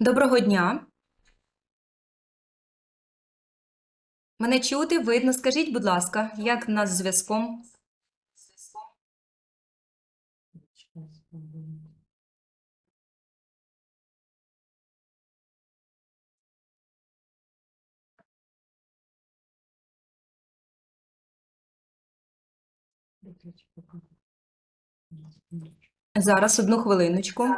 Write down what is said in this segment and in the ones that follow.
Доброго дня. Мене чути, видно. Скажіть, будь ласка, як нас з зв'язком? Зараз одну хвилиночку.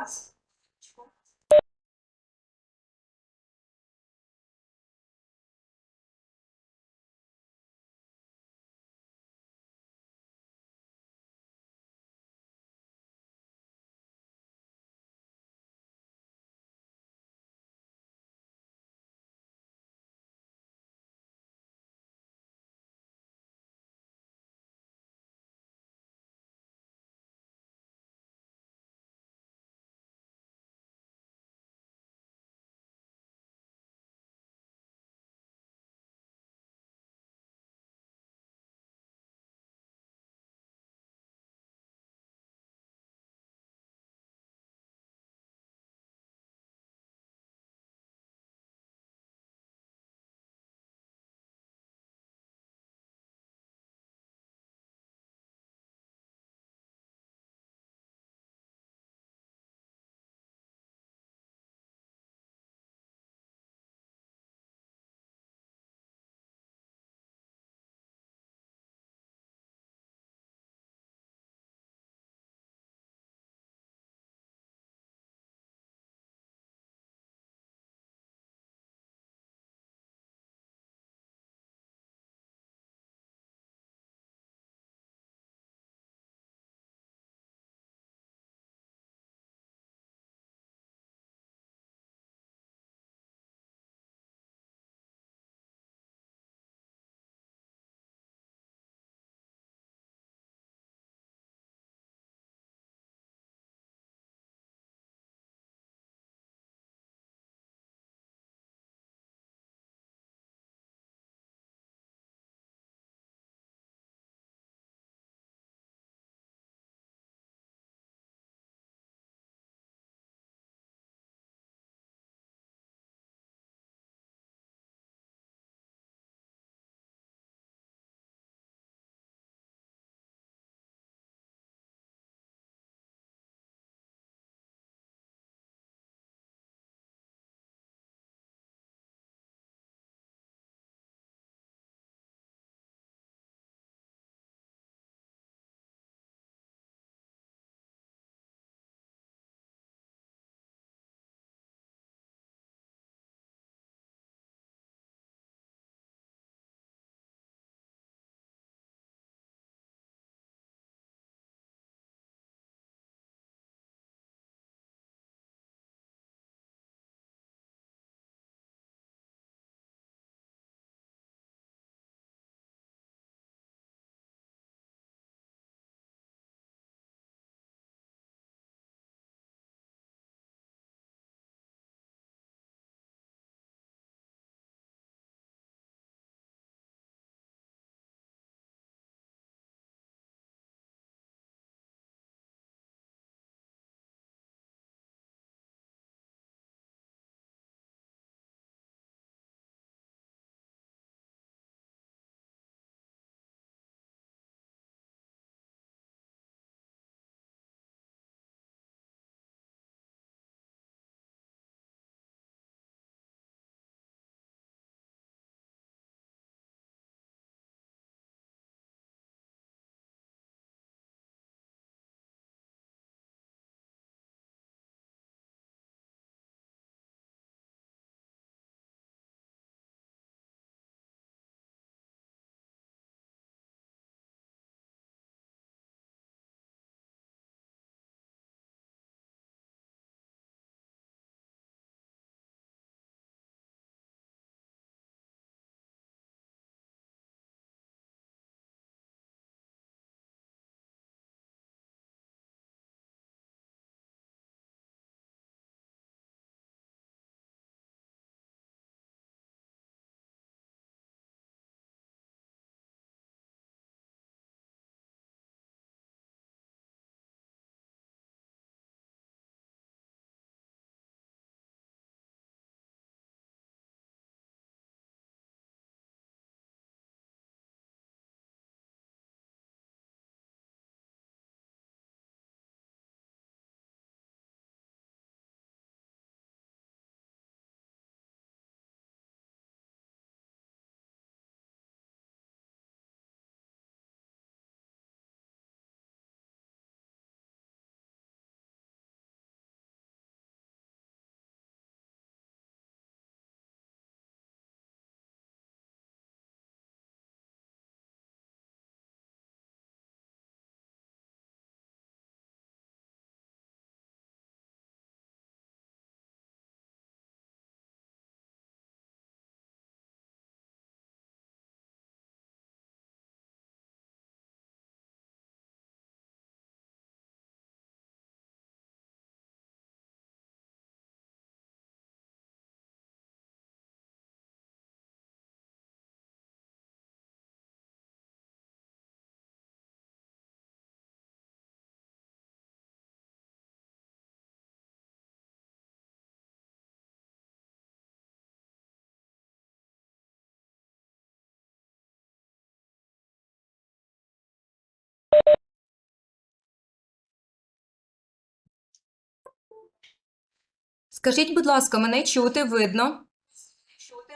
Скажіть, будь ласка, мене чути, видно?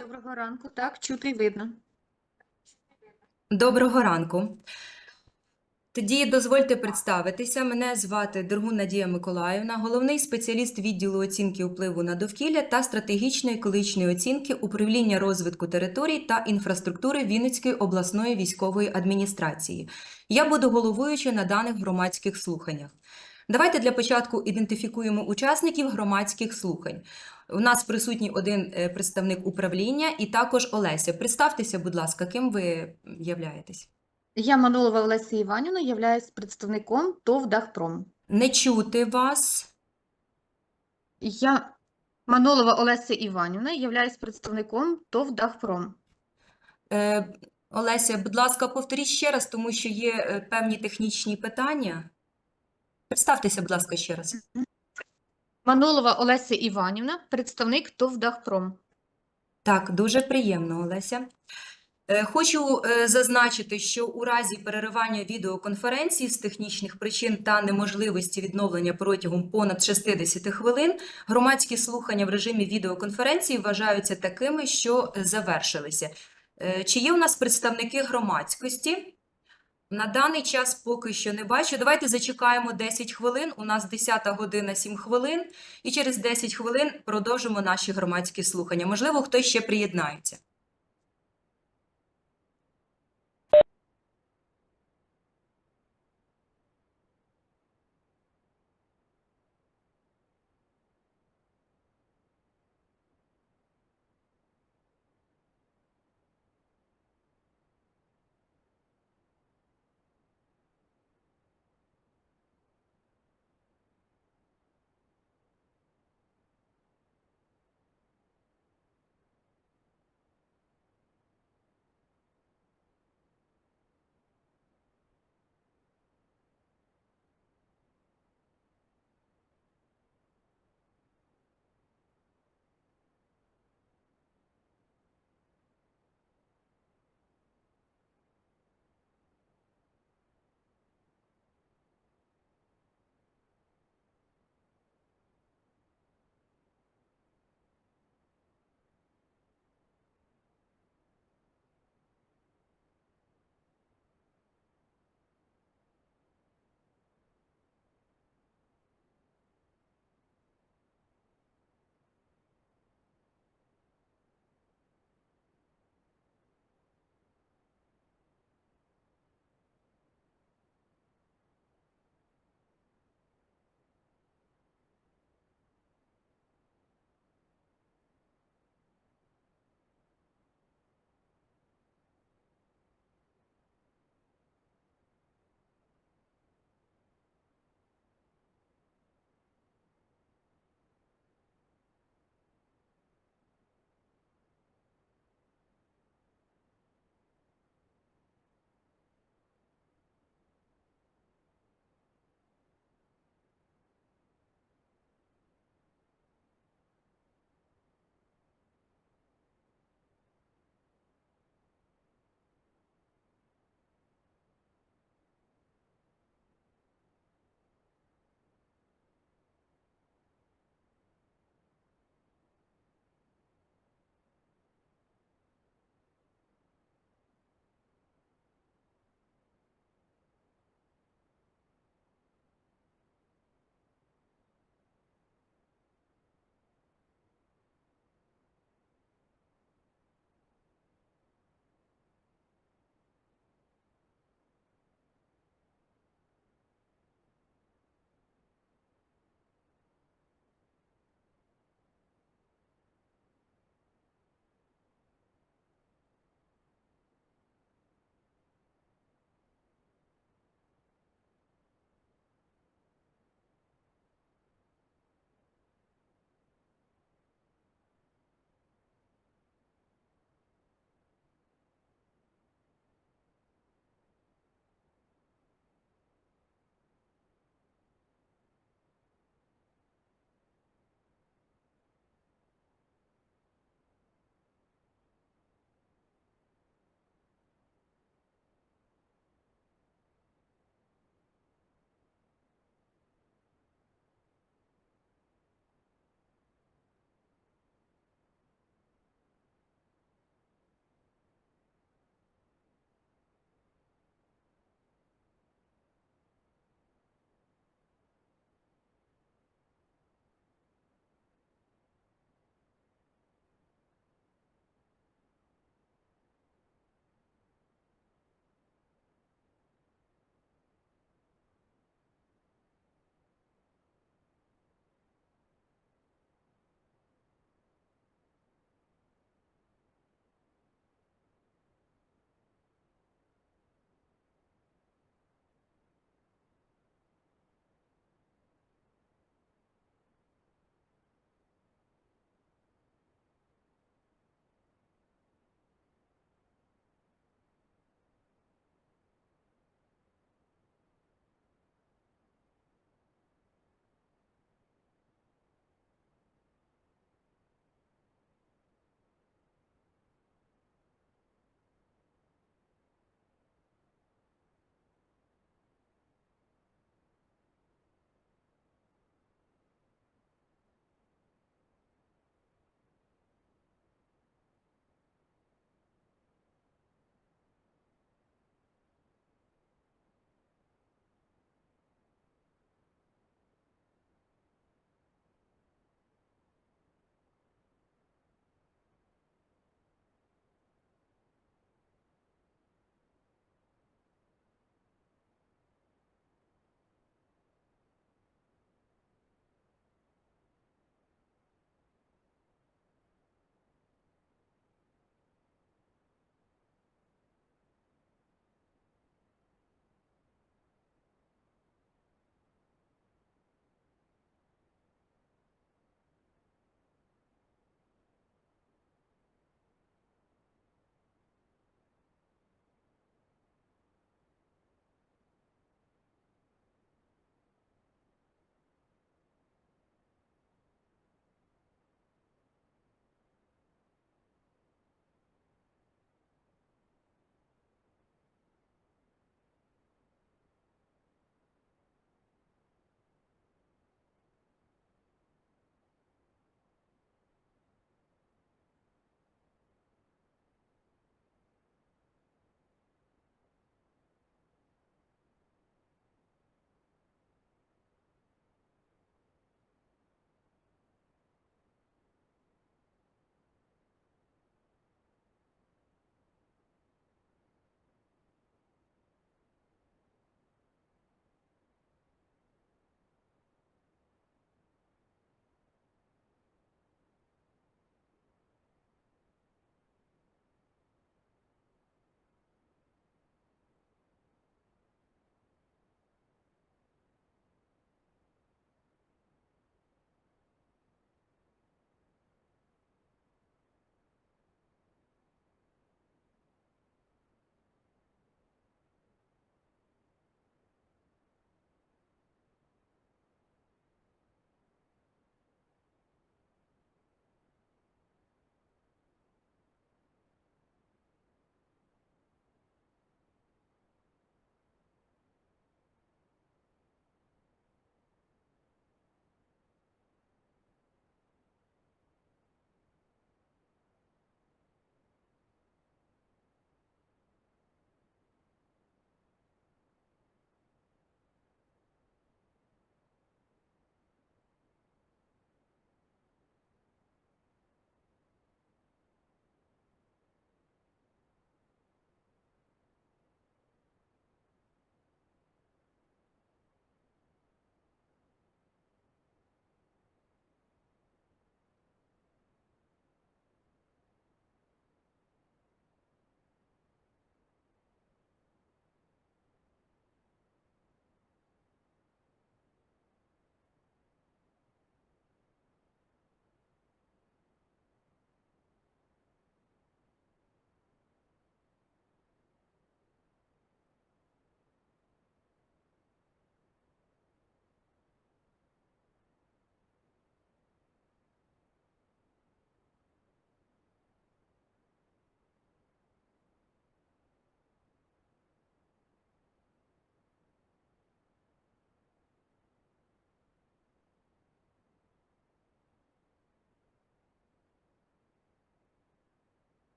Доброго ранку, так, чути і видно. Доброго ранку. Тоді дозвольте представитися. Мене звати Дергун Надія Миколаївна, головний спеціаліст відділу оцінки впливу на довкілля та стратегічної екологічної оцінки управління розвитку територій та інфраструктури Вінницької обласної військової адміністрації. Я буду головуючою на даних громадських слуханнях. Давайте для початку ідентифікуємо учасників громадських слухань. У нас присутній один е, представник управління і також Олеся. Представтеся, будь ласка, ким ви являєтесь? Я Манолова Олеся Іванівна, являюсь представником ТОВ «Дахпром». Не чути вас. Я Манолова Олеся Іванівна, являюсь представником ТОВ «Дахпром». Е, Олеся, будь ласка, повторіть ще раз, тому що є е, певні технічні питання. Представтеся, будь ласка, ще раз. Манолова Олеся Іванівна, представник ТОВ «Дахпром». Так, дуже приємно, Олеся. Е, Хочу е, зазначити, що у разі переривання відеоконференції з технічних причин та неможливості відновлення протягом понад 60 хвилин громадські слухання в режимі відеоконференції вважаються такими, що завершилися. Е, Чи є у нас представники громадськості? На даний час поки що не бачу. Давайте зачекаємо 10 хвилин. У нас 10 година 7 хвилин, і через 10 хвилин продовжимо наші громадські слухання. Можливо, хтось ще приєднається.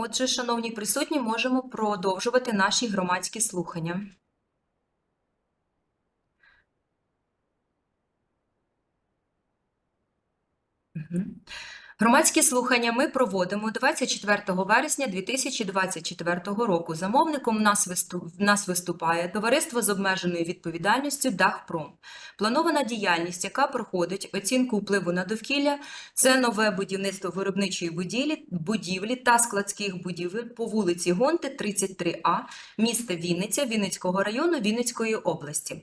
Отже, шановні присутні, можемо продовжувати наші громадські слухання. Громадські слухання ми проводимо 24 вересня 2024 року. Замовником в нас, виступ, в нас виступає Товариство з обмеженою відповідальністю Дахпром. Планована діяльність, яка проходить оцінку впливу на довкілля, це нове будівництво виробничої будівлі, будівлі та складських будівель по вулиці Гонти, 33А, міста Вінниця, Вінницького району Вінницької області.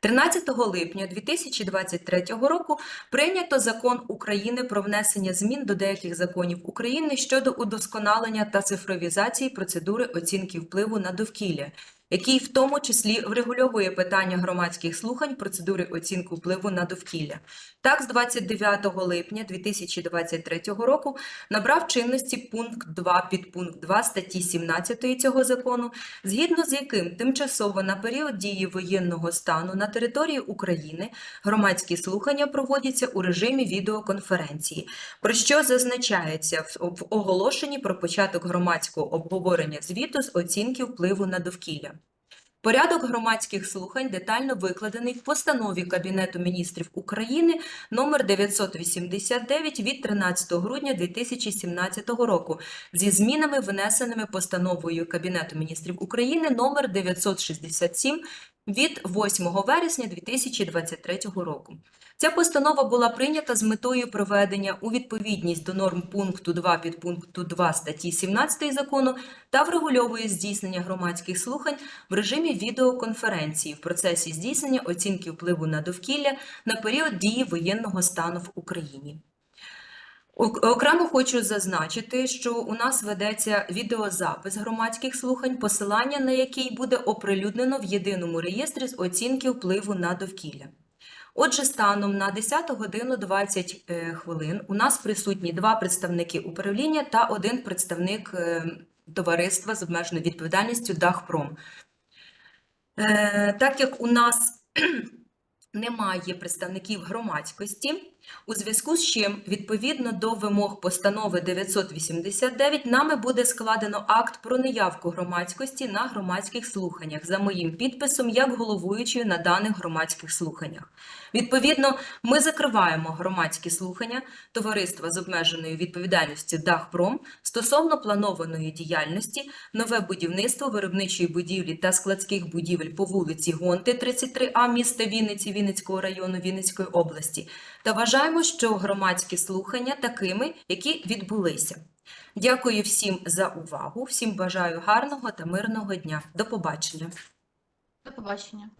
13 липня 2023 року прийнято закон України про внесення змін до деяких законів України щодо удосконалення та цифровізації процедури оцінки впливу на довкілля, який в тому числі врегульовує питання громадських слухань процедури оцінки впливу на довкілля. Так, з 29 липня 2023 року набрав чинності пункт 2 підпункт 2 статті 17 цього закону, згідно з яким тимчасово на період дії воєнного стану на території України громадські слухання проводяться у режимі відеоконференції, про що зазначається в- оголошенні про початок громадського обговорення звіту з оцінки впливу на довкілля. Порядок громадських слухань детально викладений в постанові Кабінету міністрів України номер 989 від 13 грудня 2017 року зі змінами, внесеними постановою Кабінету міністрів України номер 967 від 8 вересня 2023 року. Ця постанова була прийнята з метою приведення у відповідність до норм пункту 2 підпункту 2 статті 17 закону та врегульовує здійснення громадських слухань в режимі відеоконференції в процесі здійснення оцінки впливу на довкілля на період дії воєнного стану в Україні. Ок- Окремо хочу зазначити, що у нас ведеться відеозапис громадських слухань, посилання на який буде оприлюднено в єдиному реєстрі з оцінки впливу на довкілля. Отже, станом на 10 годину 20 е, хвилин у нас присутні два представники управління та один представник е, товариства з обмеженою відповідальністю Дахпром. Е, Так як у нас немає представників громадськості, у зв'язку з чим, відповідно до вимог постанови 989, нами буде складено акт про неявку громадськості на громадських слуханнях за моїм підписом як головуючою на даних громадських слуханнях. Відповідно, ми закриваємо громадські слухання товариства з обмеженою відповідальністю Дахпром стосовно планованої діяльності нове будівництво виробничої будівлі та складських будівель по вулиці Гонти 33А міста Вінниці Вінницького району Вінницької області та вважаємо, що громадські слухання такими, які відбулися. Дякую всім за увагу. Всім бажаю гарного та мирного дня. До побачення. До побачення.